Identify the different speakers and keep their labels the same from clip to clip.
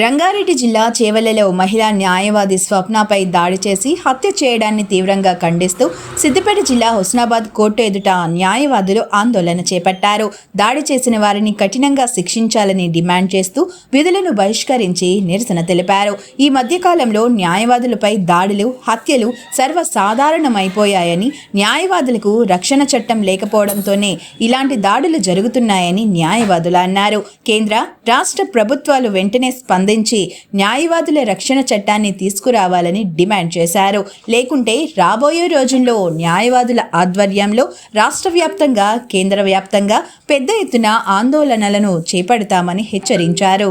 Speaker 1: రంగారెడ్డి జిల్లా చేవెళ్ళలో మహిళా న్యాయవాది స్వప్నపై దాడి చేసి హత్య చేయడాన్ని తీవ్రంగా ఖండిస్తూ సిద్దిపేట జిల్లా హుస్నాబాద్ కోర్టు ఎదుట న్యాయవాదులు ఆందోళన చేపట్టారు. దాడి చేసిన వారిని కఠినంగా శిక్షించాలని డిమాండ్ చేస్తూ విధులను బహిష్కరించి నిరసన తెలిపారు. ఈ మధ్యకాలంలో న్యాయవాదులపై దాడులు హత్యలు సర్వసాధారణమైపోయాయని న్యాయవాదులకు రక్షణ చట్టం లేకపోవడంతోనే ఇలాంటి దాడులు జరుగుతున్నాయని న్యాయవాదులు అన్నారు. కేంద్ర రాష్ట్ర ప్రభుత్వాలు వెంటనే స్పందించి న్యాయవాదుల రక్షణ చట్టాన్ని తీసుకురావాలని డిమాండ్ చేశారు లేకుంటే రాబోయే రోజుల్లో న్యాయవాదుల ఆధ్వర్యంలో రాష్ట్ర వ్యాప్తంగా కేంద్ర వ్యాప్తంగా పెద్ద ఎత్తున ఆందోళనలను చేపడతామని హెచ్చరించారు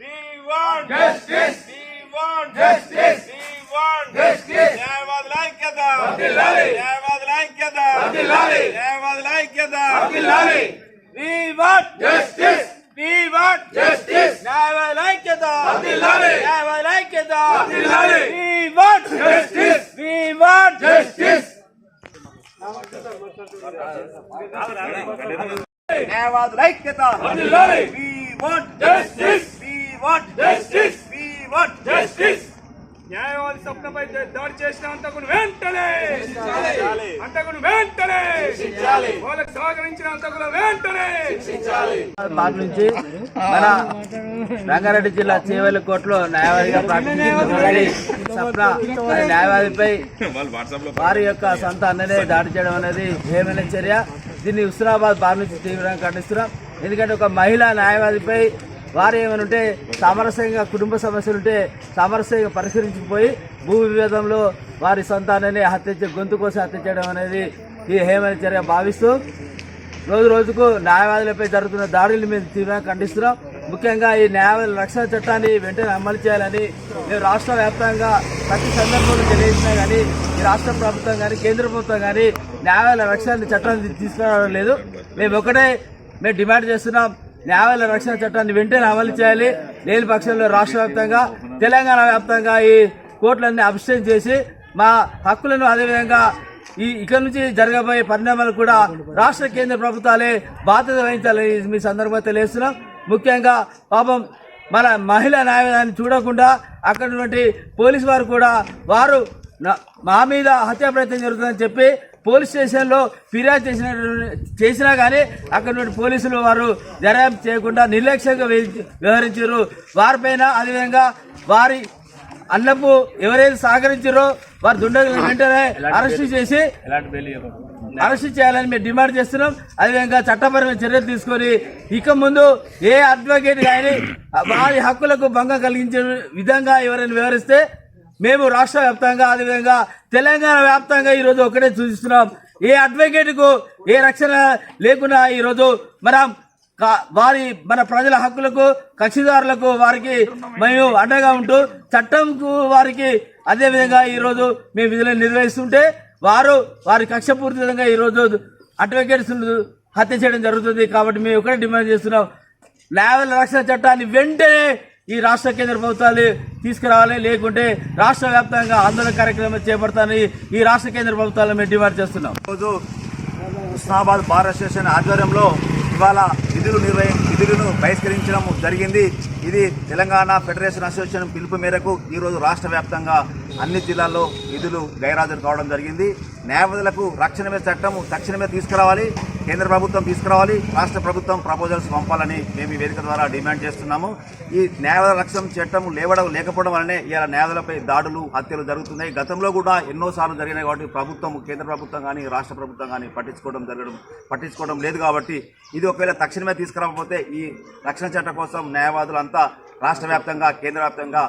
Speaker 2: We want justice. We want justice. We want justice. న్యాయవాదుల ఐక్యత న్యాయవాదుల ఐక్యత న్యాయవాదుల ఐక్యత. న్యాయవాదుల ఐక్యత న్యాయవాదుల ఐక్యత. న్యాయవాదుల ఐక్యత We want justice. We want justice. We want justice. న్యాయవాది స్వప్నపై దాడి చేసిన అంతకును వెంటనే! అంతకును వెంటనే! వాళ్ళకి సహకరించిన అంతకులు వెంటనే!
Speaker 3: నుంచి మన రంగారెడ్డి జిల్లా చేవెళ్ళ కోర్టులో న్యాయవాదిగా అనే న్యాయవాదిపై వారి యొక్క సొంత అన్ననే దాడి చేయడం అనేది ఏమైనా చర్య. దీన్ని హుస్నాబాద్ బార్ నుంచి తీవ్రంగా ఖండిస్తున్నాం. ఎందుకంటే ఒక మహిళా న్యాయవాదిపై వారు ఏమైనా ఉంటే సామరస్యంగా కుటుంబ సమస్యలు ఉంటే సామరస్యంగా పరిష్కరించిపోయి భూ విభేదంలో వారి సొంతాన్ని హత్య గొంతు కోసం హత్య చేయడం అనేది ఈ హేమైన చర్య భావిస్తూ రోజు రోజుకు న్యాయవాదులపై జరుగుతున్న దాడులు మేము తీవ్రంగా ఖండిస్తున్నాం. ముఖ్యంగా ఈ న్యాయవాదుల రక్షణ చట్టాన్ని వెంటనే అమలు చేయాలని మేము రాష్ట్ర వ్యాప్తంగా ప్రతి సందర్భంలో తెలియజేసినా కానీ ఈ రాష్ట్ర ప్రభుత్వం కానీ కేంద్ర ప్రభుత్వం కానీ న్యాయవాదుల రక్షణ చట్టాన్ని తీసుకురావడం లేదు. మేము ఒకటే మేము డిమాండ్ చేస్తున్నాం. న్యాయవాదుల రక్షణ చట్టాన్ని వెంటనే అమలు చేయాలి. లేని పక్షంలో రాష్ట్ర వ్యాప్తంగా తెలంగాణ వ్యాప్తంగా ఈ కోర్టులన్నీ అభిషేకం చేసి మా హక్కులను అదేవిధంగా ఈ ఇక్కడ నుంచి జరగబోయే పరిణామాలు కూడా రాష్ట్ర కేంద్ర ప్రభుత్వాలే బాధ్యత వహించాలని మీ సందర్భంగా తెలియజేస్తున్నాం. ముఖ్యంగా పాపం మన మహిళా న్యాయవాదాన్ని చూడకుండా అక్కడ ఉన్నటువంటి పోలీసు వారు కూడా వారు మా మీద హత్యా ప్రయత్నం జరుగుతుందని చెప్పి పోలీస్ స్టేషన్లో ఫిర్యాదు చేసిన చేసినా కానీ అక్కడ నుండి పోలీసులు వారు దర్యాప్తు చేయకుండా నిర్లక్ష్యంగా వ్యవ- వ్యవహరించారు. వారిపైన అదేవిధంగా వారి అన్నపు ఎవరైతే సహకరించారో వారి దుండగులను వెంటనే అరెస్ట్ చేసి అరెస్ట్ చేయాలని మేము డిమాండ్ చేస్తున్నాం. అదేవిధంగా చట్టపరమైన చర్యలు తీసుకొని ఇక ముందు ఏ అడ్వకేట్ కానీ వారి హక్కులకు భంగం కలిగించే విధంగా ఎవరైనా వివరిస్తే మేము రాష్ట్ర వ్యాప్తంగా అదేవిధంగా తెలంగాణ వ్యాప్తంగా ఈరోజు ఒకటే సూచిస్తున్నాం. ఏ అడ్వకేట్కు ఏ రక్షణ లేకుండా ఈరోజు మనం వారి మన ప్రజల హక్కులకు కక్షిదారులకు వారికి మేము అండగా ఉంటూ చట్టంకు వారికి అదే విధంగా ఈరోజు మేము విధులను నిర్వహిస్తుంటే వారు వారి కక్షపూరితంగా ఈరోజు అడ్వకేట్స్ హత్య చేయడం జరుగుతుంది కాబట్టి మేము ఒకటే డిమాండ్ చేస్తున్నాం. న్యాయవాదుల రక్షణ చట్టాన్ని వెంటనే ఈ రాష్ట్ర కేంద్ర ప్రభుత్వాలు తీసుకురావాలి లేకుంటే రాష్ట్ర వ్యాప్తంగా ఆందోళన కార్యక్రమం చేపడతానని ఈ రాష్ట్ర కేంద్ర ప్రభుత్వాలను మేము డిమాండ్ చేస్తున్నాం.
Speaker 2: రోజు హుస్నాబాద్ బార్ అసోసియేషన్ ఆధ్వర్యంలో ఇవాళ విధులు నిర్వహి విధులను బహిష్కరించడం జరిగింది. ఇది తెలంగాణ ఫెడరేషన్ అసోసియేషన్ పిలుపు మేరకు ఈరోజు రాష్ట్ర వ్యాప్తంగా అన్ని జిల్లాల్లో విధులు గైరాజరు కావడం జరిగింది. న్యాయవాదులకు రక్షణమే చట్టం తక్షణమే తీసుకురావాలి. కేంద్ర ప్రభుత్వం తీసుకురావాలి రాష్ట్ర ప్రభుత్వం ప్రపోజల్స్ పంపాలని మేము ఈ వేదిక ద్వారా డిమాండ్ చేస్తున్నాము. ఈ న్యాయవాద రక్షణ చట్టం లేవడం లేకపోవడం వల్లనే ఇలా న్యాయాలపై దాడులు హత్యలు జరుగుతున్నాయి. గతంలో కూడా ఎన్నోసార్లు జరిగినాయి కాబట్టి ప్రభుత్వం కేంద్ర ప్రభుత్వం కానీ రాష్ట్ర ప్రభుత్వం కానీ పట్టించుకోవడం జరగడం పట్టించుకోవడం లేదు కాబట్టి ఇది ఒకవేళ తక్షణమే తీసుకురాకపోతే ఈ రక్షణ చట్టం కోసం న్యాయవాదులంతా రాష్ట్ర వ్యాప్తంగా కేంద్ర వ్యాప్తంగా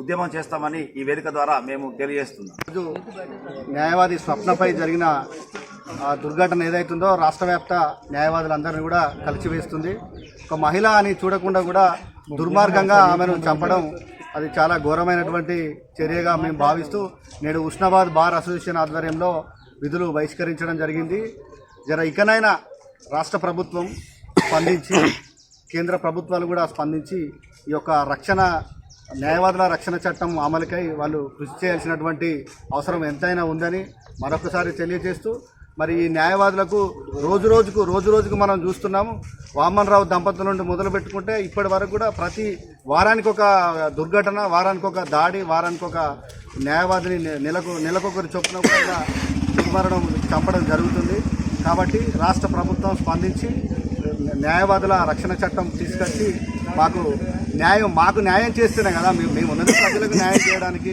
Speaker 2: ఉద్యమం చేస్తామని ఈ వేదిక ద్వారా మేము తెలియజేస్తున్నాం.
Speaker 4: రోజు న్యాయవాది స్వప్నపై జరిగిన దుర్ఘటన ఏదైతుందో రాష్ట్ర వ్యాప్త న్యాయవాదులందరినీ కూడా కలిసివేస్తుంది ఒక మహిళ అని చూడకుండా కూడా దుర్మార్గంగా ఆమెను చంపడం అది చాలా ఘోరమైనటువంటి చర్యగా మేము భావిస్తూ నేడు ఉష్ణాబాద్ బార్ అసోసియేషన్ ఆధ్వర్యంలో విధులు బహిష్కరించడం జరిగింది. జర ఇకనైనా రాష్ట్ర ప్రభుత్వం స్పందించి కేంద్ర ప్రభుత్వాలు కూడా స్పందించి ఈ యొక్క రక్షణ న్యాయవాదుల రక్షణ చట్టం అమలుకై వాళ్ళు కృషి చేయాల్సినటువంటి అవసరం ఎంతైనా ఉందని మరొకసారి తెలియజేస్తూ మరి ఈ న్యాయవాదులకు రోజు రోజుకు రోజు రోజుకు మనం చూస్తున్నాము. వామన్ రావు దంపతుల నుండి మొదలు పెట్టుకుంటే ఇప్పటి వరకు కూడా ప్రతి వారానికి ఒక దుర్ఘటన వారానికి ఒక దాడి వారానికి ఒక న్యాయవాదిని నెలకు నెలకొకరి చొప్పున కూడా దుర్మరణం చంపడం జరుగుతుంది. కాబట్టి రాష్ట్ర ప్రభుత్వం స్పందించి న్యాయవాదుల రక్షణ చట్టం తీసుకొచ్చి మాకు న్యాయం మాకు న్యాయం చేస్తేనే కదా మేము మేము ఉన్నది ప్రజలకు న్యాయం చేయడానికి